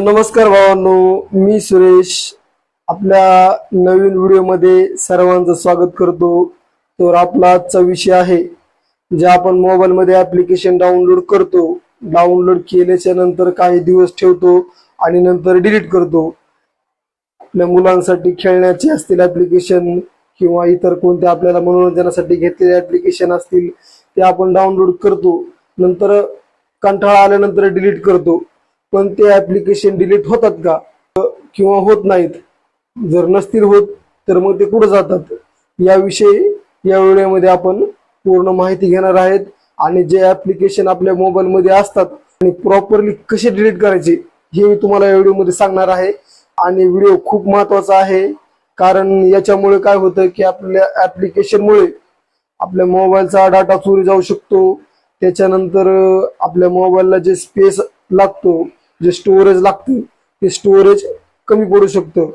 नमस्कार भावांनो मी सुरेश. आपल्या नवीन व्हिडिओमध्ये सर्वांचं स्वागत करतो. तर आपला आजचा विषय आहे जे आपण मोबाईलमध्ये ॲप्लिकेशन डाउनलोड करतो. डाउनलोड केल्याच्यानंतर काही दिवस ठेवतो आणि नंतर डिलीट करतो. आपल्या मुलांसाठी खेळण्याचे असतील ॲप्लिकेशन किंवा इतर कोणत्या आपल्याला मनोरंजनासाठी घेतलेले ॲप्लिकेशन असतील ते आपण डाउनलोड करतो. नंतर कंटाळा आल्यानंतर डिलीट करतो. पण ते ॲप्लिकेशन डिलीट होतात का? किंवा होत नाहीत? जर नसतील होत तर मग ते कुठं जातात? याविषयी या व्हिडिओमध्ये आपण पूर्ण माहिती घेणार आहेत. आणि जे ॲप्लिकेशन आपल्या मोबाईलमध्ये असतात आणि प्रॉपरली कसे डिलीट करायचे हे मी तुम्हाला या व्हिडिओमध्ये सांगणार आहे. आणि व्हिडिओ खूप महत्त्वाचा आहे कारण याच्यामुळे काय होतं की आपल्या ॲप्लिकेशनमुळे आपल्या मोबाईलचा डाटा चोरी जाऊ शकतो. त्याच्यानंतर आपल्या मोबाईलला जे स्पेस लागतो जे स्टोरेज लागते ते स्टोरेज कमी पडू शकतं.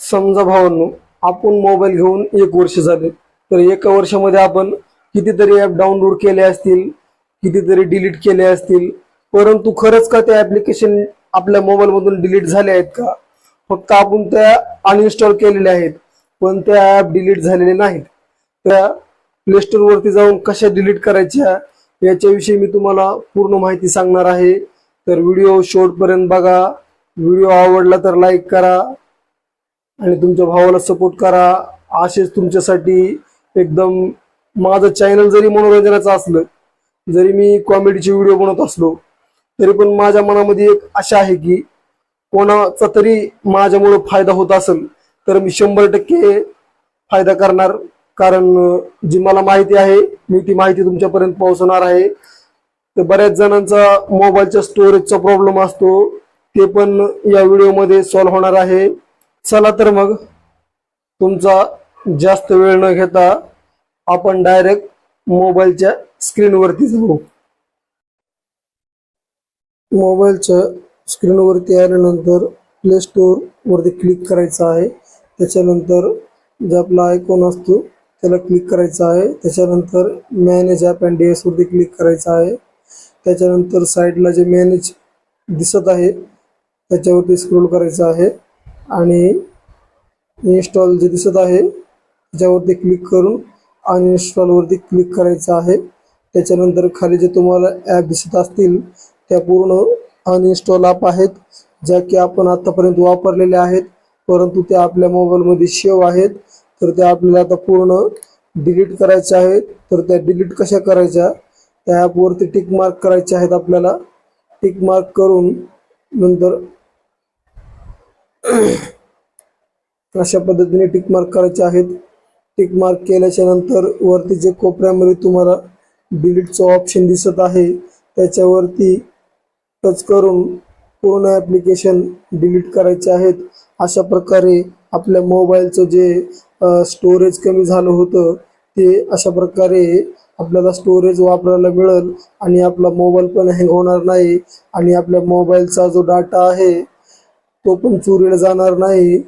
समजा भावांनो आपण मोबाईल घेऊन एक वर्ष झाले तर एका वर्षामध्ये आपण कितीतरी ॲप डाउनलोड केले असतील कितीतरी डिलीट केले असतील परंतु खरंच का त्या ऍप्लिकेशन आपल्या मोबाईल मधून डिलीट झाले आहेत का? फक्त आपण त्या अनइन्स्टॉल केलेल्या आहेत पण त्या ऍप डिलीट झालेले नाहीत. त्या प्ले स्टोर वरती जाऊन कशा डिलीट करायच्या? याच्याविषयी मी तुम्हाला पूर्ण माहिती सांगणार आहे. तर व्हिडिओ शेवटपर्यंत बघा. व्हिडिओ आवडला तर लाईक करा. आणि तुमच्या भावाला सपोर्ट करा. असेच तुमच्यासाठी एकदम माझं चॅनल जरी मनोरंजनाचं असलं जरी मी कॉमेडीचे व्हिडिओ बनवत असलो तरी पण माझ्या मनामध्ये एक आशा आहे की कोणाचा तरी माझ्यामुळं फायदा होत असेल तर मी शंभर टक्के फायदा करणार. कारण जी मला माहिती आहे मी ती माहिती तुमच्यापर्यंत पोहोचवणार आहे. तर बऱ्याच जणांचा मोबाईलच्या स्टोरेजचा प्रॉब्लेम असतो. ते पण या व्हिडिओमध्ये सॉल्व्ह होणार आहे. चला तर मग तुमचा जास्त वेळ न घेता आपण डायरेक्ट मोबाईलच्या स्क्रीनवरती जाऊ. मोबाईलच्या स्क्रीनवरती आल्यानंतर प्ले स्टोर वरती क्लिक करायचं आहे. त्याच्यानंतर जे आपला आयकॉन असतो त्याला क्लिक करायचं आहे. त्याच्यानंतर मॅनेज ॲप अँड डी वरती क्लिक करायचं आहे. त्याच्यानंतर साईडला जे मॅनेज दिसत आहे त्याच्यावरती स्क्रोल करायचं आहे. आणि इन्स्टॉल जे दिसत आहे त्याच्यावरती क्लिक करून अनइन्स्टॉलवरती क्लिक करायचं आहे. त्याच्यानंतर खाली जे तुम्हाला ॲप दिसत असतील त्या पूर्ण अनइन्स्टॉल ॲप आहेत ज्या की आपण आतापर्यंत वापरलेल्या आहेत. परंतु त्या आपल्या मोबाईलमध्ये शेव आहेत. तर त्या आपल्याला आता पूर्ण डिलीट करायच्या आहेत. तर त्या डिलीट कशा करायच्या? त्या ॲपवरती टिक मार्क करायचे आहेत आपल्याला. टिक मार्क करून नंतर अशा पद्धतीने टिक मार्क करायचे आहेत. टिक मार्क केल्याच्यानंतर वरती जे कोपऱ्यामध्ये तुम्हाला डिलीटचं ऑप्शन दिसत आहे त्याच्यावरती टच करून पूर्ण ॲप्लिकेशन डिलीट करायचे आहेत. अशा प्रकारे आपल्या मोबाईलचं जे स्टोरेज कमी झालं होतं ते अशा प्रकारे आपल्याला स्टोरेज वापरायला मिळेल आणि आपला मोबाईल पण हँग होणार नाही आणि आपल्या मोबाईलचा जो डाटा आहे तो पण चोरीला जाणार नाही.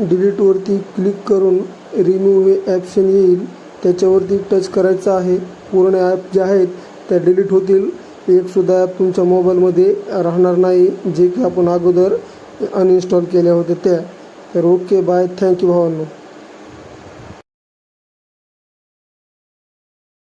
डिलीटवरती क्लिक करून रिमूव्ह ॲप्शन येईल. त्याच्यावरती टच करायचं आहे. पूर्ण ॲप जे आहेत त्या डिलीट होतील. एकसुद्धा ॲप तुमच्या मोबाईलमध्ये राहणार नाही जे की आपण अगोदर अनइन्स्टॉल केल्या होत्या त्या. तर ओके बाय थँक्यू भावांनो